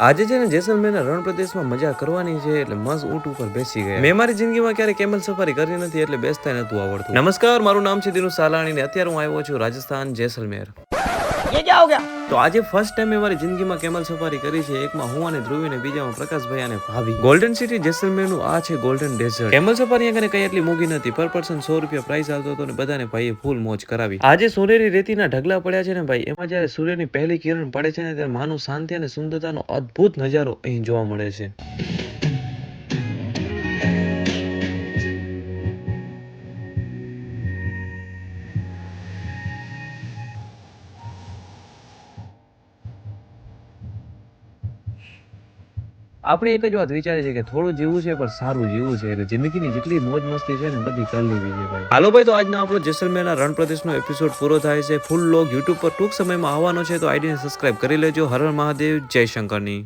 આજે છે ને જેસલમેરના રણ પ્રદેશમાં મજા કરવાની છે એટલે મસ્ત ઊંટ ઉપર બેસી ગયા. મેં મારી જિંદગીમાં ક્યારે કેમલ સફારી કરી નથી એટલે બેસતા નતું આવડતું. નમસ્કાર, મારું નામ છે દિનુ સાલાણી ને અત્યારે હું આવ્યો છું રાજસ્થાન જેસલમેર. ये क्या हो गया તો આજે ફર્સ્ટ ટાઈમ મેં મારી જિંદગીમાં કેમલ સફારી કરી છે એકમાં હું અને ધ્રુવી ને બીજામાં પ્રકાશભાઈ અને ભાભી ગોલ્ડન સિટી જેસલમેર નું આ છે ગોલ્ડન ડેઝર્ટ કેમલ સફારી અહીંયા કઈ એટલી મોંઘી નથી પર પર્સન સો રૂપિયા પ્રાઇસ આવતો હતો ને બધાને ભાઈએ ફૂલ મોજ કરાવી આજે સોનેરી રેતીના ઢગલા પડ્યા છે ને ભાઈ એમાં જ્યારે સૂર્યની પહેલી કિરણ પડે છે ને ત્યારે માનું શાંતિ અને સુંદરતાનો અદ્ભુત નજારો અહીં જોવા મળે છે આપણે એક જ વાત વિચારે છે કે થોડું જીવવું છે, પણ સારું જીવવું છે. અને જિંદગીની જેટલી મોજ મસ્તી છે ને, બધી કરી લેવી છે ભાઈ. હાલો ભાઈ, તો આજનો આપણો જેસલમેરના રણ પ્રદેશનો એપિસોડ પૂરો થાય છે. ફૂલ લોગ યુટ્યુબ પર ટૂંક સમયમાં આવવાનો છે, તો આઈડીને સબસ્ક્રાઇબ કરી લેજો. હર મહાદેવ, જય શંકરની.